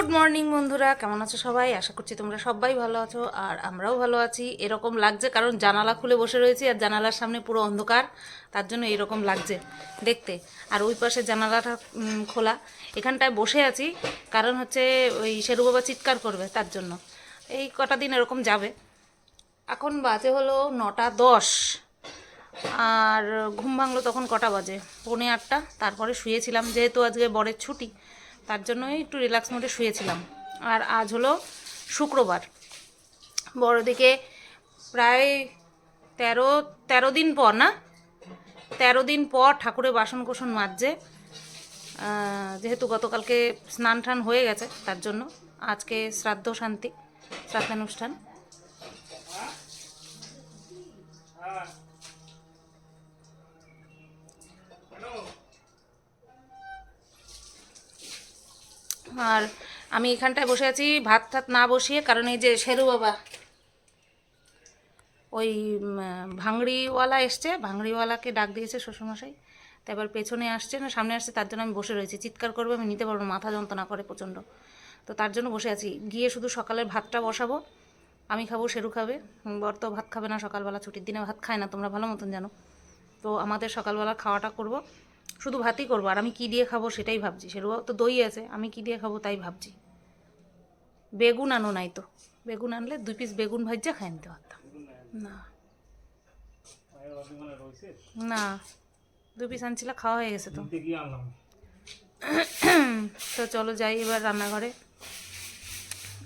Good morning বন্ধুরা। কেমন আছো সবাই? আশা করছি তোমরা সবাই ভালো আছো, আর আমরাও ভালো আছি। এরকম লাগছে, কারণ জানালা খুলে বসে রয়েছি আর জানালার সামনে পুরো অন্ধকার, তার জন্য এরকম লাগছে দেখতে। আর ওই পাশে জানালাটা খোলা। এখানটায় বসে আছি, কারণ হচ্ছে ওই শেরু বাবা চিৎকার করবে তার জন্য। এই কটা দিন এরকম যাবে। এখন বাজে হলো নটা দশ। আর ঘুম ভাঙলো তখন কটা বাজে? পৌনে আটটা। তারপরে শুয়েছিলাম, যেহেতু আজকে বরের ছুটি। তার জন্যই একটু রিল্যাক্স মোডে শুয়েছিলাম। আর আজ হলো শুক্রবার। বড়দিকে প্রায় তেরো তেরো দিন পর না? তেরো দিন পর ঠাকুরের বাসন কোসন মাজছে যেহেতু গতকালকে স্নান টান হয়ে গেছে, তার জন্য আজকে শ্রাদ্ধ শান্তি, শ্রাদ্ধানুষ্ঠান। আর আমি এখানটায় বসে আছি, ভাত টাত না বসিয়ে, কারণ এই যে শেরু বাবা, ওই ভাঙড়িওয়ালা এসছে, ভাঙড়িওয়ালাকে ডাক দিয়েছে শ্বশুরমশাই। তা এবার পেছনে আসছে, না সামনে আসছে, তার জন্য আমি বসে রয়েছি। চিৎকার করবে, আমি নিতে পারব মাথা যন্ত্রণা করে প্রচণ্ড। তো তার জন্য বসে আছি। গিয়ে শুধু সকালের ভাতটা বসাবো, আমি খাব, শেরু খাবে। বর তো ভাত খাবে না, সকালবেলা ছুটির দিনে ভাত খায় না, তোমরা ভালো মতন জানো। তো আমাদের সকালবেলা খাওয়াটা করব। শুধু ভাতই করব আর আমি কী দিয়ে খাব সেটাই ভাবছি। সেরকম তো দই আছে আমি কী দিয়ে খাব তাই ভাবছি। বেগুন আনো নাই তো। বেগুন আনলে দুই পিস বেগুন ভাজ্যা খাই নিতে পারতাম। না। না। দুই পিস আনছিল খাওয়া হয়ে গেছে তো। তো চলো যাই এবার রান্নাঘরে।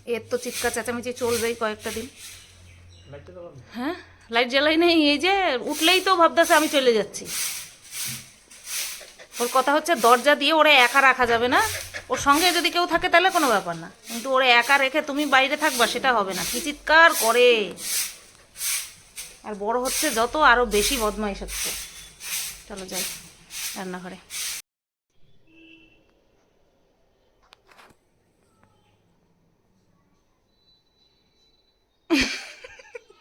এর তো চিৎকার চেঁচামেচি চলবেই কয়েকটা দিন। হ্যাঁ? লাইট জ্বালাই নেই এই যে উঠলেই তো ভাবতেছে আমি চলে যাচ্ছি। ওর কথা হচ্ছে দরজা দিয়ে ওরা একা রাখা যাবে না। ওর সঙ্গে যদি কেউ থাকে তাহলে কোনো ব্যাপার না। কিন্তু ওরা একা রেখে তুমি বাইরে থাকবা, সেটা হবে না। কি চিৎকার করে। আর বড় হচ্ছে যত, আরও বেশি বদমাইশ হচ্ছে। চলো যাই রান্নাঘরে।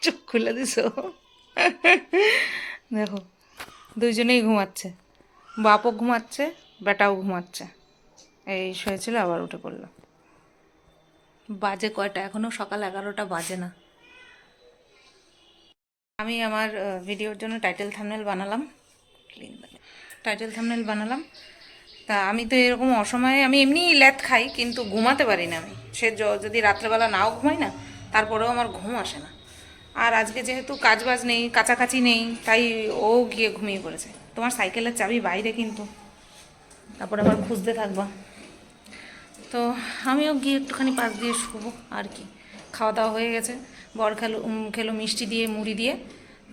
চোখ খুলে দিস দেখো, দুইজনেই ঘুমাচ্ছে। বাপও ঘুমাচ্ছে বেটাও ঘুমাচ্ছে। এই শুয়েছিল আবার উঠে পড়ল। বাজে কয়টা? এখনও সকাল এগারোটা বাজে না। আমি আমার ভিডিওর জন্য টাইটেল থামনেল বানালাম। টাইটেল থামনেল বানালাম। তা আমি তো এরকম অসময়ে আমি এমনি ল্যাথ খাই কিন্তু ঘুমাতে পারি না আমি। সে যদি রাত্রেবেলা নাও ঘুমাই না তারপরেও আমার ঘুম আসে না। আর আজকে যেহেতু কাজবাজ নেই, কাছাকাছি নেই, তাই ও গিয়ে ঘুমিয়ে পড়েছে। তোমার সাইকেলের চাবি বাইরে কিন্তু। তারপরে আবার খুঁজতে থাকবা। তো আমিও গিয়ে একটুখানি পাশ দিয়ে শুবো, আর কি। খাওয়া দাওয়া হয়ে গেছে। বর খেলো খেলো মিষ্টি দিয়ে, মুড়ি দিয়ে।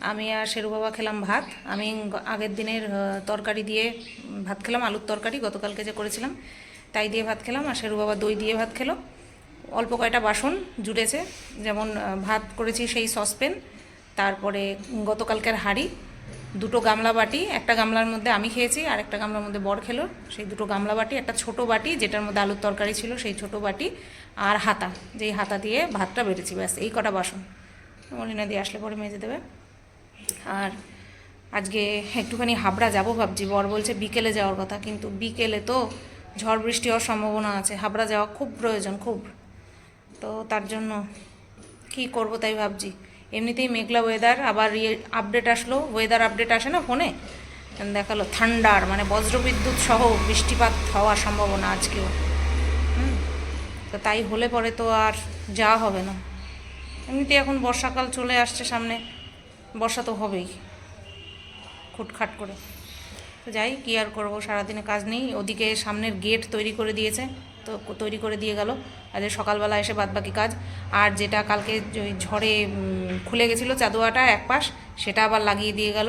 আমি আর শেরু বাবা খেলাম ভাত। আমি আগের দিনের তরকারি দিয়ে ভাত খেলাম, আলুর তরকারি, গতকালকে যে করেছিলাম, তাই দিয়ে ভাত খেলাম। আর শেরু বাবা দই দিয়ে ভাত খেলো। অল্প কয়টা বাসন জুড়েছে, যেমন ভাত করেছি সেই সসপেন তারপরে গতকালকের হাঁড়ি, দুটো গামলা বাটি, একটা গামলার মধ্যে আমি খেয়েছি আর একটা গামলার মধ্যে বর খেলো। সেই দুটো গামলা বাটি, একটা ছোট বাটি যেটার মধ্যে আলুর তরকারি ছিল সেই ছোট বাটি আর হাতা, যেই হাতা দিয়ে ভাতটা বেড়েছি ব্যাস, এই কটা বাসন। মলিনা দিয়ে আসলে পরে মেজে দেবে। আর আজকে একটুখানি হাবড়া যাব ভাবছি, বর বলছে বিকেলে যাওয়ার কথা, কিন্তু বিকেলে তো ঝড় বৃষ্টি হওয়ার সম্ভাবনা আছে, হাবড়া যাওয়া খুব প্রয়োজন, খুব। তো তার জন্য কি করব তাই ভাবছি। এমনিতেই মেঘলা ওয়েদার আবার ইয়ে আপডেট আসলো। ওয়েদার আপডেট আসে না ফোনে দেখাল? ঠান্ডার মানে বজ্রবিদ্যুৎ সহ বৃষ্টিপাত হওয়ার সম্ভাবনা আজকেও। হুম? তো তাই হলে পরে তো আর যাওয়া হবে না। এমনিতেই এখন বর্ষাকাল চলে আসছে সামনে। বর্ষা তো হবেই। খুটখাট করে। তো যাই, কী আর করব? সারাদিনে কাজ নেই। ওদিকে সামনের গেট তৈরি করে দিয়েছে। তো তৈরি করে দিয়ে গেল। আজ সকালবেলা এসে বাদবাকি কাজ। আর যেটা কালকে ওই ঝড়ে খুলে গেছিল চাদুয়াটা এক পাশ, সেটা আবার লাগিয়ে দিয়ে গেল।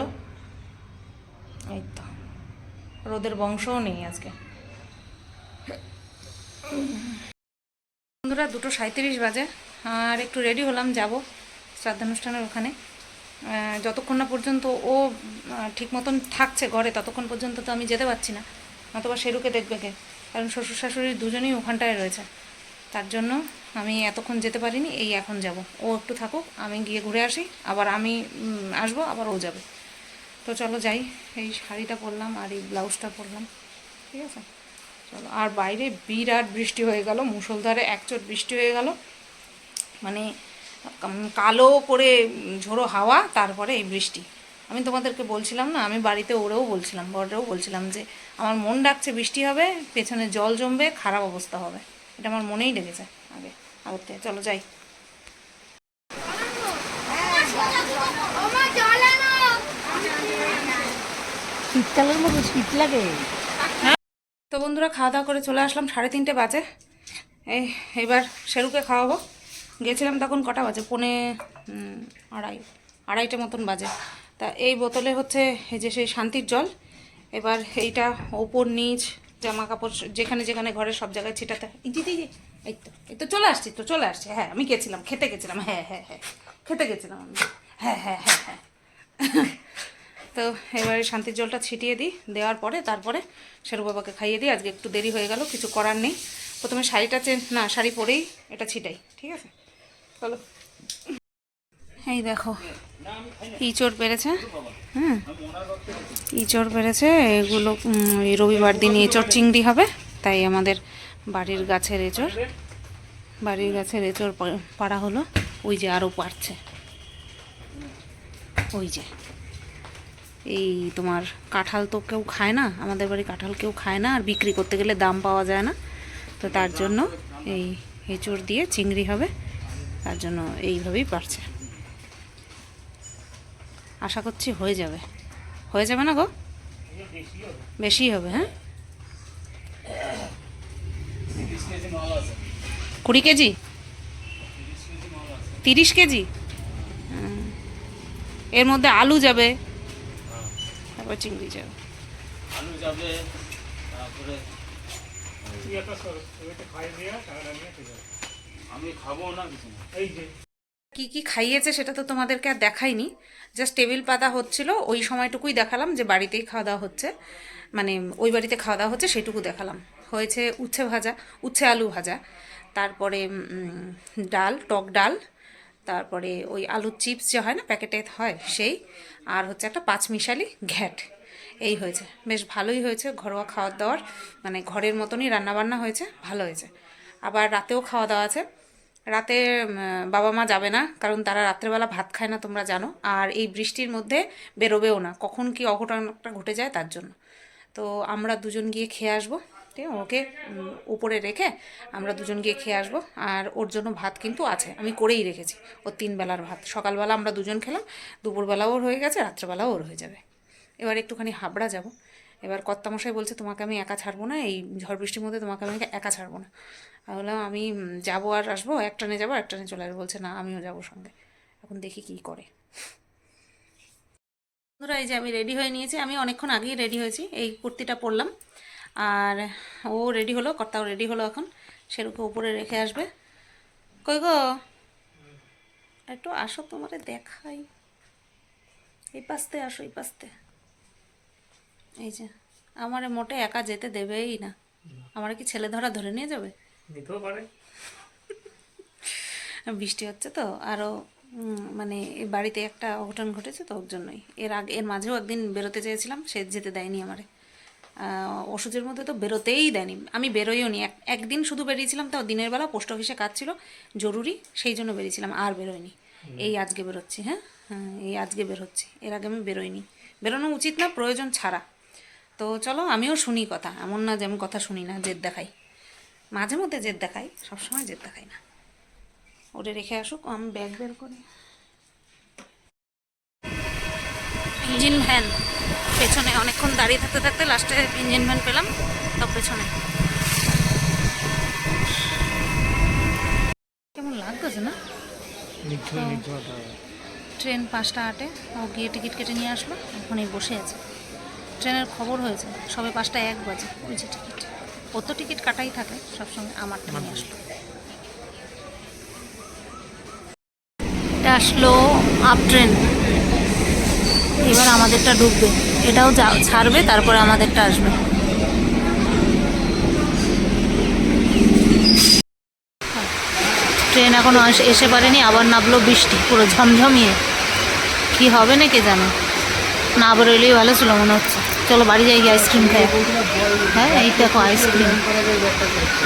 এই তো। রোদের বংশও নেই আজকে। বন্ধুরা, দুটো সাঁত্রিশ বাজে। আর একটু রেডি হলাম, যাব শ্রাদ্ধানুষ্ঠানের ওখানে। যতক্ষণ না পর্যন্ত ও ঠিক মতন থাকছে ঘরে, ততক্ষণ পর্যন্ত তো আমি যেতে পারছি না। অথবা সেরুকে দেখবে কে? কারণ শ্বশুর শাশুড়ি দুজনেই ওখানটায় রয়েছে। তার জন্য আমি এতক্ষণ যেতে পারিনি, এই এখন যাব। ও একটু থাকুক, আমি গিয়ে ঘুরে আসি, আবার আমি আসব, আবার ও যাবে। তো চলো যাই, এই শাড়িটা পরলাম আর এই ব্লাউজটা পরলাম, ঠিক আছে? চলো, আর বাইরে বিরাট বৃষ্টি হয়ে গেল, মুষলধারে একচোট বৃষ্টি হয়ে গেল। মানে কালো করে ঝোড়ো হাওয়া, তারপরে এই বৃষ্টি। আমি তোমাদেরকে বলছিলাম না আমি বাড়িতে ওরেও বলছিলাম বরেও বলছিলাম যে আমার মন ডাকছে বৃষ্টি হবে পেছনে জল জমবে খারাপ অবস্থা হবে। এটা আমার মনেই ডেকেছে আগে আগের থেকে। চলো যাই। শীতকালের মতো শীত লাগে। তো বন্ধুরা খাওয়া দাওয়া করে চলে আসলাম সাড়ে তিনটে বাজে। এই এবার শেরুকে খাওয়াবো। গেছিলাম তখন কটা বাজে? পৌনে আড়াই আড়াইটে মতন বাজে। তা এই বোতলে হচ্ছে এই যে সেই শান্তির জল। এবার এইটা ওপর নিচ জামা কাপড় যেখানে যেখানে ঘরে সব জায়গায় ছিটাতে যে, এই তো এই তো চলে আসছি তো চলে আসছি। হ্যাঁ আমি গেছিলাম খেতে গেছিলাম। হ্যাঁ হ্যাঁ হ্যাঁ খেতে গেছিলাম আমি। হ্যাঁ হ্যাঁ হ্যাঁ হ্যাঁ। তো এবারে শান্তির জলটা ছিটিয়ে দিই। দেওয়ার পরে তারপরে শেরু বাবাকে খাইয়ে দিই। আজকে একটু দেরি হয়ে গেল কিছু করার নেই। প্রথমে শাড়িটা চেঞ্জ না শাড়ি পরেই এটা ছিটাই ঠিক আছে? চলো। এই দেখো ইঁচড় পেরেছে হ্যাঁ ইঁচড় পেরেছে, এগুলো রবিবার দিন এঁচড় চিংড়ি হবে, তাই আমাদের বাড়ির গাছের এঁচড়। বাড়ির গাছের এঁচড় পাড়া হলো, ওই যে আরও পারছে। ওই যে। এই তোমার কাঁঠাল তো কেউ খায় না, আমাদের বাড়ি কাঁঠাল কেউ খায় না, আর বিক্রি করতে গেলে দাম পাওয়া যায় না। তো তার জন্য এই এঁচড় দিয়ে চিংড়ি হবে, তার জন্য এইভাবেই পারছে। আশা করছি হয়ে যাবে। হয়ে যাবে না গো? বেশি হবে হ্যাঁ? কুড়ি কেজি? তিরিশ কেজি। এর মধ্যে আলু যাবে। তারপর চিংড়ি যাবে। আলু যাবে তারপরে আমি খাব না কিছু না। কি কি খাইয়েছে সেটা তো তোমাদেরকে আর দেখাইনি। জাস্ট টেবিল পাতা হচ্ছিল, ওই সময়টুকুই দেখালাম যে বাড়িতেই খাওয়া দাওয়া হচ্ছে। মানে ওই বাড়িতে খাওয়া দাওয়া হচ্ছে সেটুকু দেখালাম। হয়েছে উচ্ছে ভাজা, উচ্ছে আলু ভাজা। তারপরে ডাল, টক ডাল। তারপরে ওই আলুর চিপস যে হয় না, প্যাকেটে হয় সেই। আর হচ্ছে একটা পাঁচমিশালি ঘ্যাট। এই হয়েছে। বেশ ভালোই হয়েছে ঘরোয়া খাওয়ার দাওয়ার। মানে ঘরের মতনই রান্নাবান্না হয়েছে, ভালো হয়েছে। আবার রাতেও খাওয়া দাওয়া আছে। রাতে বাবা মা যাবে না, কারণ তারা রাত্রেবেলা ভাত খায় না, তোমরা জানো। আর এই বৃষ্টির মধ্যে বেরোবেও না, কখন কি অঘটন একটা ঘটে যায় তার জন্য। তো আমরা দুজন গিয়ে খেয়ে আসব, ঠিক আছে? ওকে উপরে রেখে আমরা দুজন গিয়ে খেয়ে আসব। আর ওর জন্য ভাত কিন্তু আছে, আমি করেই রেখেছি ওর তিন বেলার ভাত। সকালবেলা আমরা দুজন খেলাম, দুপুরবেলাও ওর হয়ে গেছে, রাত্রেবেলাও ওর হয়ে যাবে। এবার একটুখানি হাবড়া যাব। এবার কর্তামশাই বলছে, তোমাকে আমি একা ছাড়বো না, এই ঝড় বৃষ্টির মধ্যে তোমাকে আমি একা ছাড়বো না। আমি বললাম, আমি যাব আর আসব, এক ট্রেনে যাব এক ট্রেনে চলে আসব। বলছে, না, আমিও যাব সঙ্গে। এখন দেখি কি করে। বন্ধুরা, এই যে আমি রেডি হয়ে নিয়েছি। আমি অনেকক্ষণ আগেই রেডি হয়েছি, এই কুর্তিটা পরলাম। আর ও রেডি হলো, কর্তাও রেডি হলো এখন। সেরকম উপরে রেখে আসবে। কই গো? একটু আসো তোমারে দেখাই। এই পাশতে আসো, এই পাশতে। এই যে, আমারে মোটে একা যেতে দেবেই না। আমার কি ছেলে ধরা ধরে নিয়ে যাবে? নিতেও পারে। বৃষ্টি হচ্ছে তো আরও মানে এই বাড়িতে একটা অঘটন ঘটেছে তো ওর জন্যই। এর আগে এর মাঝেও একদিন বেরোতে চেয়েছিলাম সে যেতে দেয়নি আমারে। ওষুধের মধ্যে তো বেরোতেই দেয়নি। আমি বেরোইও নি এক একদিন শুধু বেরিয়েছিলাম তাও দিনের বেলা পোস্ট অফিসে কাজ ছিল জরুরি সেই জন্য বেরিয়েছিলাম আর বেরোয়নি এই আজকে বেরোচ্ছি হ্যাঁ? হ্যাঁ এই আজকে বেরোচ্ছি। এর আগে আমি বেরোইনি। বেরোনো উচিত না প্রয়োজন ছাড়া। তো চলো আমিও শুনি কথা এমন না যে আমি কথা শুনি না জেদ দেখাই। মাঝে মধ্যে জেদ দেখাই সবসময় জেদ দেখাই না। ওরে রেখে আসুক আমি ব্যাগ বের করি। ইঞ্জিন ভ্যান পেছনে অনেকক্ষণ দাঁড়িয়ে থাকতে থাকতে লাস্টে ইঞ্জিন ভ্যান পেলাম সব পেছনে। কেমন লাগতেছে না? ট্রেন পাঁচটা আটে ও গিয়ে টিকিট কেটে নিয়ে আসলো এখন বসে আছে। ট্রেনের খবর হয়েছে সবে পাঁচটা এক বাজে ওই যে টিকিট। ও তো টিকিট কাটাই থাকে, সবসময় আমারটা নিয়ে আসলো। এটা আসলো আপ ট্রেন এবার আমাদেরটা ঢুকবে। এটাও ছাড়বে, তারপরে আমাদেরটা আসবে। ট্রেন এখনও আস- এসে পারেনি, আবার নামলো বৃষ্টি, পুরো ঝমঝমিয়ে। কি হবে না কে জানে না বেরোলেই ভালো ছিল মনে হচ্ছে। চলো বাড়ি যাই আইসক্রিম খাই। হ্যাঁ এই দেখো আইসক্রিম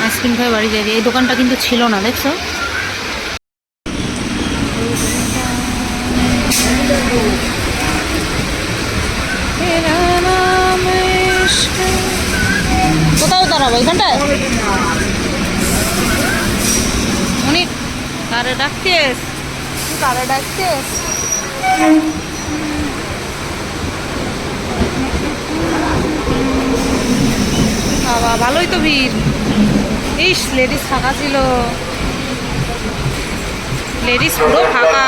আইসক্রিম খাই বাড়ি যাই এই দোকানটা কিন্তু ছিল না, দেখছ? কোথায় দাঁড়াবো, এখানটায়? উনি কারে ডাকতেস কারে ডাকতেস বাবা, ভালোই তো ভিড়। ইস লেডিস ফাঁকা ছিল। লেডিস পুরো ফাঁকা।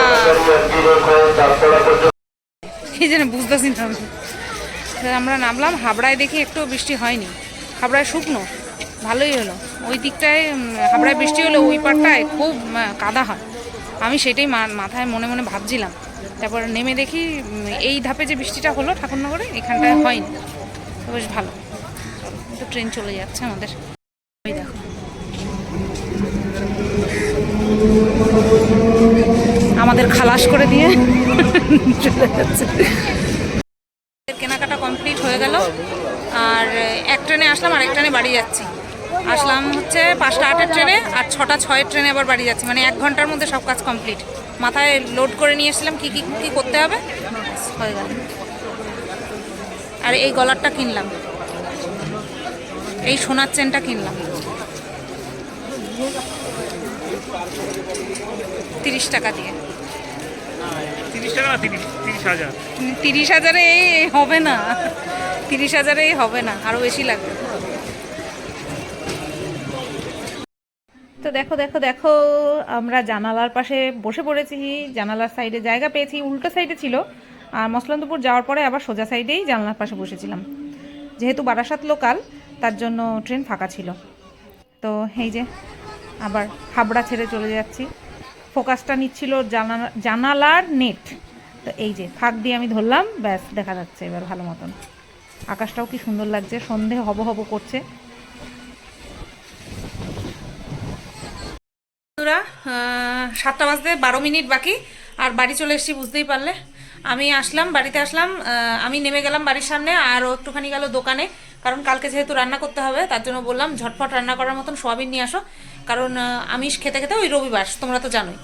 কি যেন বুঝতেছি না আমরা নামলাম, হাবড়ায় দেখি একটু বৃষ্টি হয়নি। হাবড়ায় শুকনো, ভালোই হলো। ওই দিকটায় হাবড়ায় বৃষ্টি হলে ওই পারটায় খুব কাদা হয়। আমি সেটাই মাথায় মনে মনে ভাবছিলাম। তারপর নেমে দেখি এই ধাপে যে বৃষ্টিটা হলো ঠাকুরনগরে, এখানটায় হয়নি। বেশ ভালো। ট্রেন চলে যাচ্ছে আমাদের। আমাদের খালাস করে দিয়ে চলে যাচ্ছে। কেনাকাটা কমপ্লিট হয়ে গেল। আর এক ট্রেনে আসলাম আর এক ট্রেনে বাড়ি যাচ্ছি। আসলাম হচ্ছে পাঁচটা আটের ট্রেনে, আর ছটা ছয়ের ট্রেনে আবার বাড়ি যাচ্ছি। মানে এক ঘণ্টার মধ্যে সব কাজ কমপ্লিট। মাথায় লোড করে নিয়ে এসেছিলাম, কী কী কী করতে হবে? হয়ে গেল। আর এই গলারটা কিনলাম। এই সোনার চেনটা কিনলাম। তিরিশ টাকা দিয়ে। তিরিশ হাজার। তিরিশ হাজারে এই হবে না। তিরিশ হাজারে এই হবে না আরও বেশি লাগবে। তো দেখো দেখো দেখো আমরা জানালার পাশে বসে পড়েছি। জানালার সাইডে জায়গা পেয়েছি উল্টো সাইডে ছিল। আর মসলন্দপুর যাওয়ার পরে আবার সোজা সাইডেই জানালার পাশে বসেছিলাম। যেহেতু বারাসাত লোকাল তার জন্য ট্রেন ফাঁকা ছিল। তো এই যে আবার হাবড়া ছেড়ে চলে যাচ্ছি। ফোকাসটা নিচ্ছিল জানালা জানালার নেট। তো এই যে ফাঁক দিয়ে আমি ধরলাম, ব্যাস, দেখা যাচ্ছে এবার ভালো মতন। আকাশটাও কি সুন্দর লাগছে, সন্ধে হব হব করছে। সাতটা বাজতে বারো মিনিট বাকি, আর বাড়ি চলে এসেছি বুঝতেই পারলে। আমি আসলাম, বাড়িতে আসলাম আমি নেমে গেলাম বাড়ির সামনে, আর একটুখানি গেল দোকানে। কারণ কালকে যেহেতু রান্না করতে হবে, তার জন্য বললাম ঝটফট রান্না করার মতন সোয়াবিন নিয়ে আসো। কারণ আমিষ খেতে খেতে ওই রবিবার, তোমরা তো জানোই।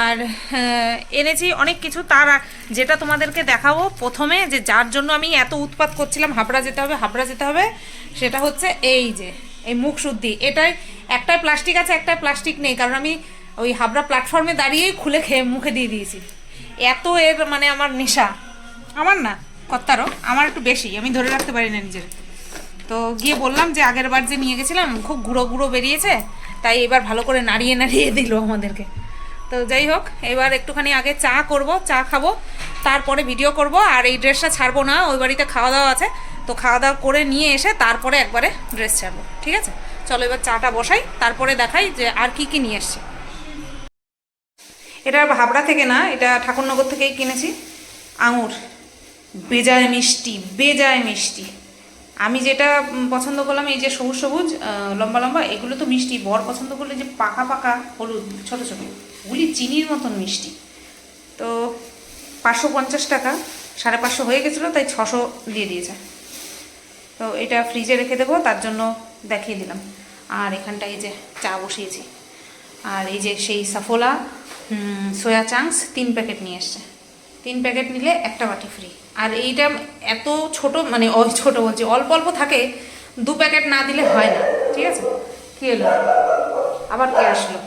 আর এনেছি অনেক কিছু, তার যেটা তোমাদেরকে দেখাবো প্রথমে, যে যার জন্য আমি এত উৎপাত করছিলাম, হাবড়া যেতে হবে, হাবড়া যেতে হবে, সেটা হচ্ছে এই যে, এই মুখ শুদ্ধি। এটাই, একটাই প্লাস্টিক আছে, একটাই প্লাস্টিক নেই, কারণ আমি ওই হাবড়া প্ল্যাটফর্মে দাঁড়িয়েই খুলে খেয়ে মুখে দিয়ে দিয়েছি। এত এর মানে আমার নেশা। আমার না কত্তারও আমার একটু বেশি, আমি ধরে রাখতে পারি না নিজের। তো গিয়ে বললাম যে আগের বার যে নিয়ে গেছিলাম, খুব গুঁড়ো গুঁড়ো বেরিয়েছে, তাই এবার ভালো করে নাড়িয়ে নাড়িয়ে দিল আমাদেরকে। তো যাই হোক, এবার একটুখানি আগে চা করব, চা খাব, তারপরে ভিডিও করব, আর এই ড্রেসটা ছাড়বো না, ওই বাড়িতে খাওয়া দাওয়া আছে, তো খাওয়া দাওয়া করে নিয়ে এসে তারপরে একবারে ড্রেস ছাড়বো, ঠিক আছে? চলো এবার চাটা বসাই, তারপরে দেখাই যে আর কি কি নিয়ে এসছি। এটা হাবড়া থেকে না, এটা ঠাকুরনগর থেকেই কিনেছি, আঙুর। বেজায় মিষ্টি বেজায় মিষ্টি। আমি যেটা পছন্দ করলাম এই যে সবুজ সবুজ লম্বা লম্বা, এগুলো তো মিষ্টি। বর পছন্দ করলে যে পাকা পাকা হলুদ, ছোট ছোট, ওগুলি চিনির মতন মিষ্টি। তো পাঁচশো পঞ্চাশ টাকা, সাড়ে পাঁচশো হয়ে গেছিল, তাই ছশো দিয়ে দিয়েছে। তো এটা ফ্রিজে রেখে দেবো, তার জন্য দেখিয়ে দিলাম। আর এখানটায় এই যে চা বসিয়েছি। আর এই যে সেই সাফোলা সোয়া চাংস তিন প্যাকেট নিয়ে এসছে। তিন প্যাকেট নিলে একটা বাটি ফ্রি আর এইটা এত ছোট মানে ছোট বলছি, অল্প অল্প থাকে, দু প্যাকেট না দিলে হয় না, ঠিক আছে? কী এলো আবার কে আসলো?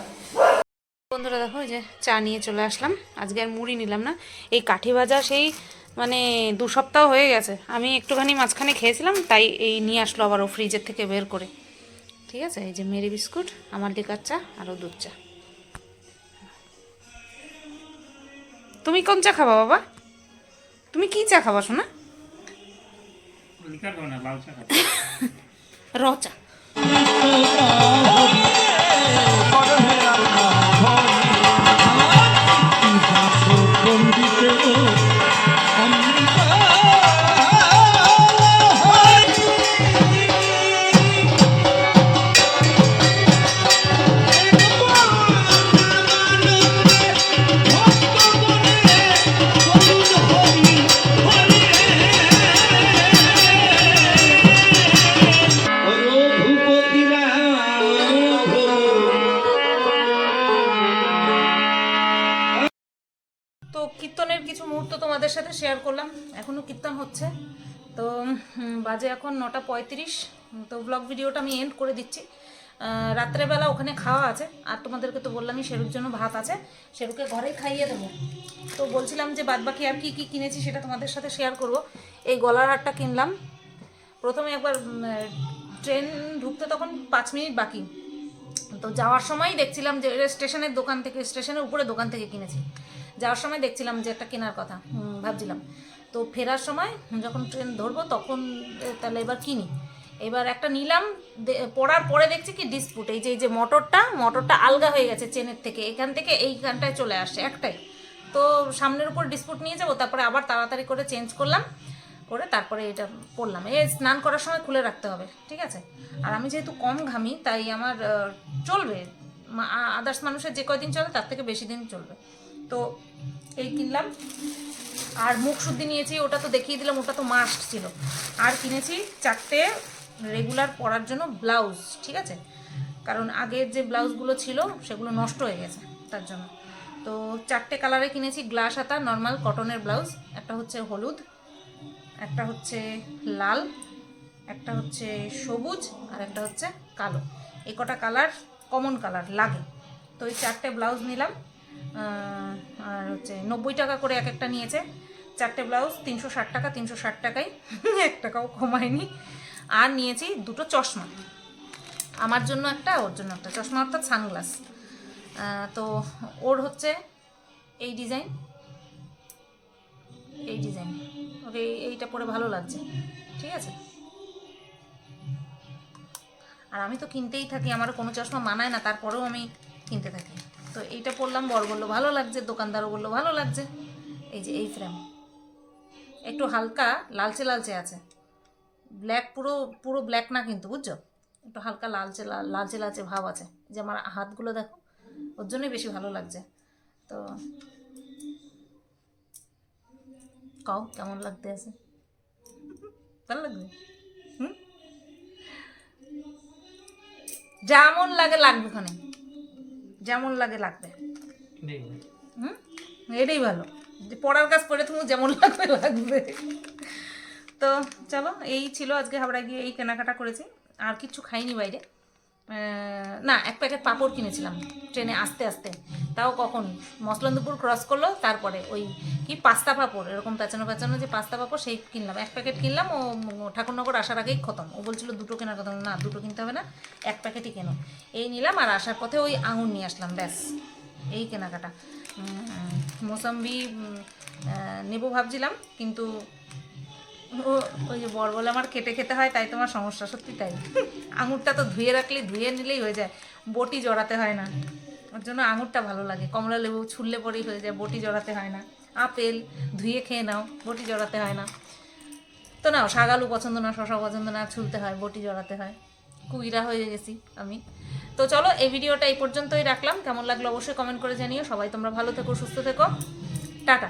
বন্ধুরা দেখো যে চা নিয়ে চলে আসলাম। আজকে আর মুড়ি নিলাম না। এই কাঠি ভাজা সেই মানে দু সপ্তাহ হয়ে গেছে। আমি একটুখানি মাঝখানে খেয়েছিলাম, তাই এই নিয়ে আসলো আবার ও ফ্রিজের থেকে বের করে। ঠিক আছে? এই যে মেরি বিস্কুট, আমার লিকার চা আরও দুধ চা। তুমি কোন চা খাবা বাবা? তুমি কি চা খাবা শোনা র চা। এখনও কীর্তন হচ্ছে। তো বাজে এখন নটা পঁয়ত্রিশ। তো ব্লগ ভিডিওটা আমি এন্ড করে দিচ্ছি। রাত্রেবেলা ওখানে খাওয়া আছে। আর তোমাদেরকে তো বললামই শেরুর জন্য ভাত আছে। শেরুকে ঘরেই খাইয়ে দেবো। তো বলছিলাম যে বাদবাকি আর কি কি কিনেছি সেটা তোমাদের সাথে শেয়ার করব। এই গলার হারটা কিনলাম। প্রথমে একবার ট্রেন ঢুকতে তখন পাঁচ মিনিট বাকি। তো যাওয়ার সময় দেখছিলাম যে স্টেশনের দোকান থেকে, স্টেশনের উপরে দোকান থেকে কিনেছি। যাওয়ার সময় দেখছিলাম যে একটা কেনার কথা। ভাবছিলাম। তো ফেরার সময় যখন ট্রেন ধরবো তখন তাহলে এবার কিনি এবার একটা নিলাম পড়ার পরে দেখছি কি ডিসপুট এই যে এই যে মোটরটা মোটরটা আলগা হয়ে গেছে চেনের থেকে, এখান থেকে এইখানটায় চলে আসছে একটাই। তো সামনের উপর ডিসপুট নিয়ে যাব, তারপরে আবার তাড়াতাড়ি করে চেঞ্জ করলাম, করে তারপরে এটা পরলাম এ স্নান করার সময় খুলে রাখতে হবে, ঠিক আছে? আর আমি যেহেতু কম ঘামি, তাই আমার চলবে। আদার্স মানুষের যে কয়দিন চলে, তার থেকে বেশি দিন চলবে। তো এই কিনলাম। আর মুখ শুদ্ধি নিয়েছি, ওটা তো দেখিয়ে দিলাম, ওটা তো মাস্ট ছিল। আর কিনেছি চারটে রেগুলার পরার জন্য ব্লাউজ ঠিক আছে? কারণ আগের যে ব্লাউজগুলো ছিল, সেগুলো নষ্ট হয়ে গেছে তার জন্য। তো চারটে কালারে কিনেছি গ্লাস হাতা নর্মাল কটনের ব্লাউজ একটা হচ্ছে হলুদ, একটা হচ্ছে লাল, একটা হচ্ছে সবুজ, আর একটা হচ্ছে কালো। এই কটা কালার কমন কালার লাগে। তো এই চারটে ব্লাউজ নিলাম আর হচ্ছে নব্বই টাকা করে এক একটা নিয়েছে। চারটে ব্লাউজ, তিনশো ষাট টাকা, তিনশো ষাট টাকাই এক টাকাও কমায়নি। আর নিয়েছি দুটো চশমা। আমার জন্য একটা, ওর জন্য একটা চশমা, অর্থাৎ সানগ্লাস। তো ওর হচ্ছে এই ডিজাইন। এই ডিজাইন। ওকে, এই- এইটা পরে ভালো লাগছে। ঠিক আছে? আর আমি তো কিনতেই থাকি আমার কোনো চশমা মানায় না, তারপরেও আমি কিনতে থাকি। তো এইটা পরলাম, বর বলল, ভালো লাগছে। দোকানদারও বলল, ভালো লাগছে। এই যে, এই ফ্রেম। একটু হালকা লালচে লালচে আছে। ব্ল্যাক পুরো পুরো ব্ল্যাক না কিন্তু বুঝছ? একটু হালকা লালচে লাল লালচে লালচে ভাব আছে। যে আমার হাতগুলো দেখো ওর জন্যই বেশি ভালো লাগছে। তো কাও কেমন লাগতে আছে? ভালো লাগবে? হুম? যেমন লাগে লাগবে ওখানে। যেমন লাগে লাগবে। হুম? এটাই ভালো। পড়ার কাজ করে তুমি যেমন লাগবে লাগবে। তো চলো, এই ছিল আজকে হাওড়া গিয়ে এই কেনাকাটা করেছি। আর কিছু খাইনি বাইরে। না, এক প্যাকেট পাঁপড় কিনেছিলাম ট্রেনে আস্তে আস্তে। তাও কখন? মসলন্দপুর ক্রস করল, তারপরে ওই কি পাস্তা পাঁপড়? এরকম পেঁচানো পেঁচানো যে পাস্তা পাঁপড়, সেই কিনলাম। এক প্যাকেট কিনলাম, ও ঠাকুরনগর আসার আগেই খতম। ও বলছিল, দুটো কেনার কথা। না, দুটো কিনতে হবে না, এক প্যাকেটই কেনো। এই নিলাম, আর আসার পথে ওই আঙুর নিয়ে আসলাম, ব্যাস। এই কেনাকাটা। মোসাম্বি নেব ভাবছিলাম, কিন্তু ও, ওই যে বর বলে আমার কেটে খেতে হয়, তাই তোমার সমস্যা, সত্যি তাই। আঙুরটা তো ধুয়ে রাখলে, ধুয়ে নিলেই হয়ে যায়, বটি জড়াতে হয় না। ওর জন্য আঙুরটা ভালো লাগে, কমলা লেবু ছুললে পরেই হয়ে যায়, বটি জড়াতে হয় না। আপেল, ধুয়ে খেয়ে নাও, বটি জড়াতে হয় না। তো নাও শাগালু পছন্দ না, শশা পছন্দ না, ছুলতে হয়, বটি জড়াতে হয়। কুইরা হয়ে গেছি আমি। তো চলো, এই ভিডিওটা এই পর্যন্তই রাখলাম। কেমন লাগল অবশ্যই কমেন্ট করে জানিও। সবাই তোমরা ভালো থেকো, সুস্থ থেকো। টাটা।